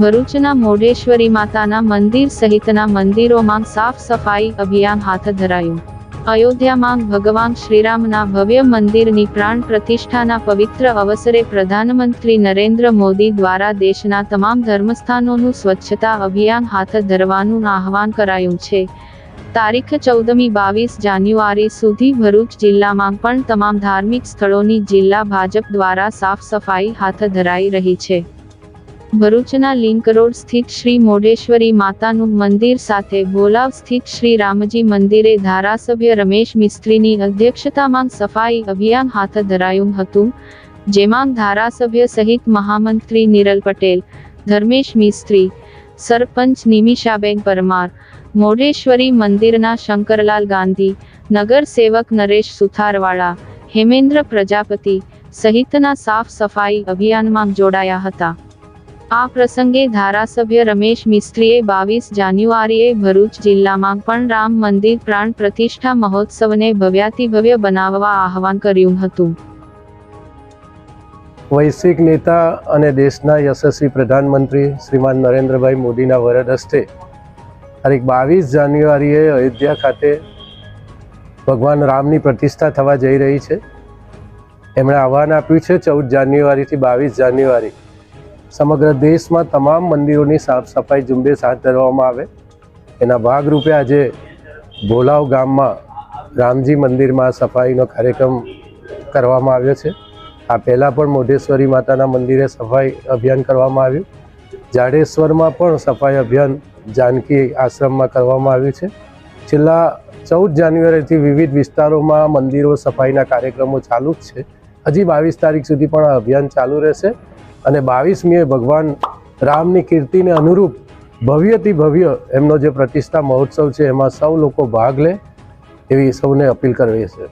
ભરૂચના મોઢેશ્વરી માતાના મંદિર સહિતના મંદિરોમાં સાફ સફાઈ અભિયાન હાથ ધરાયું. અયોધ્યામાં ભગવાન શ્રીરામના ભવ્ય મંદિરની પ્રાણ પ્રતિષ્ઠાના પવિત્ર અવસરે પ્રધાનમંત્રી નરેન્દ્ર મોદી દ્વારા દેશના તમામ ધર્મસ્થાનોનું સ્વચ્છતા અભિયાન હાથ ધરવાનું આહવાન કરાયું છે. તારીખ ચૌદમી બાવીસ જાન્યુઆરી સુધી ભરૂચ જિલ્લામાં પણ તમામ ધાર્મિક સ્થળોની જિલ્લા ભાજપ દ્વારા સાફ સફાઈ હાથ ધરાઈ રહી છે. ભરૂચના લિંક રોડ સ્થિત શ્રી મોઢેશ્વરી માતાનું મંદિર સાથે બોલાવ સ્થિત શ્રી રામજી મંદિરે ધારાસભ્ય રમેશ મિસ્ત્રીની અધ્યક્ષતામાં સફાઈ અભિયાન હાથ ધરાયું હતું, જેમાં ધારાસભ્ય સહિત મહામંત્રી નિરલ પટેલ, ધર્મેશ મિસ્ત્રી, સરપંચ નિમિષાબેન પરમાર, મોઢેશ્વરી મંદિરના શંકરલાલ ગાંધી, નગર સેવક નરેશ સુથારવાળા, હેમેન્દ્ર પ્રજાપતિ સહિતના સાફ સફાઈ અભિયાનમાં જોડાયા હતા. આ પ્રસંગે ધારાસભ્ય રમેશ મિસ્ત્રીએ બાવીસ જાન્યુઆરીએ ભરૂચ જિલ્લામાં પણ રામ મંદિર પ્રાણ પ્રતિષ્ઠા મહોત્સવને ભવ્યાતિભવ્ય બનાવવા આહવાન કર્યું હતું. વૈશ્વિક નેતા અને દેશના યશસ્વી પ્રધાનમંત્રી શ્રીમાન નરેન્દ્રભાઈ મોદીના વરદ હસ્તે તારીખ બાવીસ જાન્યુઆરીએ અયોધ્યા ખાતે ભગવાન રામની પ્રતિષ્ઠા થવા જઈ રહી છે. એમણે આહવાન આપ્યું છે ચૌદ જાન્યુઆરીથી બાવીસ જાન્યુઆરી સમગ્ર દેશમાં તમામ મંદિરોની સાફ સફાઈ ઝુંબેશ હાથ ધરવામાં આવે. એના ભાગરૂપે આજે ભોલાવ ગામમાં રામજી મંદિરમાં સફાઈનો કાર્યક્રમ કરવામાં આવ્યો છે. આ પહેલાં પણ મોઢેશ્વરી માતાના મંદિરે સફાઈ અભિયાન કરવામાં આવ્યું. જાડેશ્વરમાં પણ સફાઈ અભિયાન જાનકી આશ્રમમાં કરવામાં આવ્યું છે. છેલ્લા ચૌદ જાન્યુઆરીથી વિવિધ વિસ્તારોમાં મંદિરો સફાઈના કાર્યક્રમો ચાલુ જ છે. હજી બાવીસ તારીખ સુધી પણ અભિયાન ચાલુ રહેશે. અને બાવીસમીએ ભગવાન રામની કીર્તિને અનુરૂપ ભવ્યથી ભવ્ય એમનો જે પ્રતિષ્ઠા મહોત્સવ છે, એમાં સૌ લોકો ભાગ લે એવી સૌને અપીલ કરવી છે.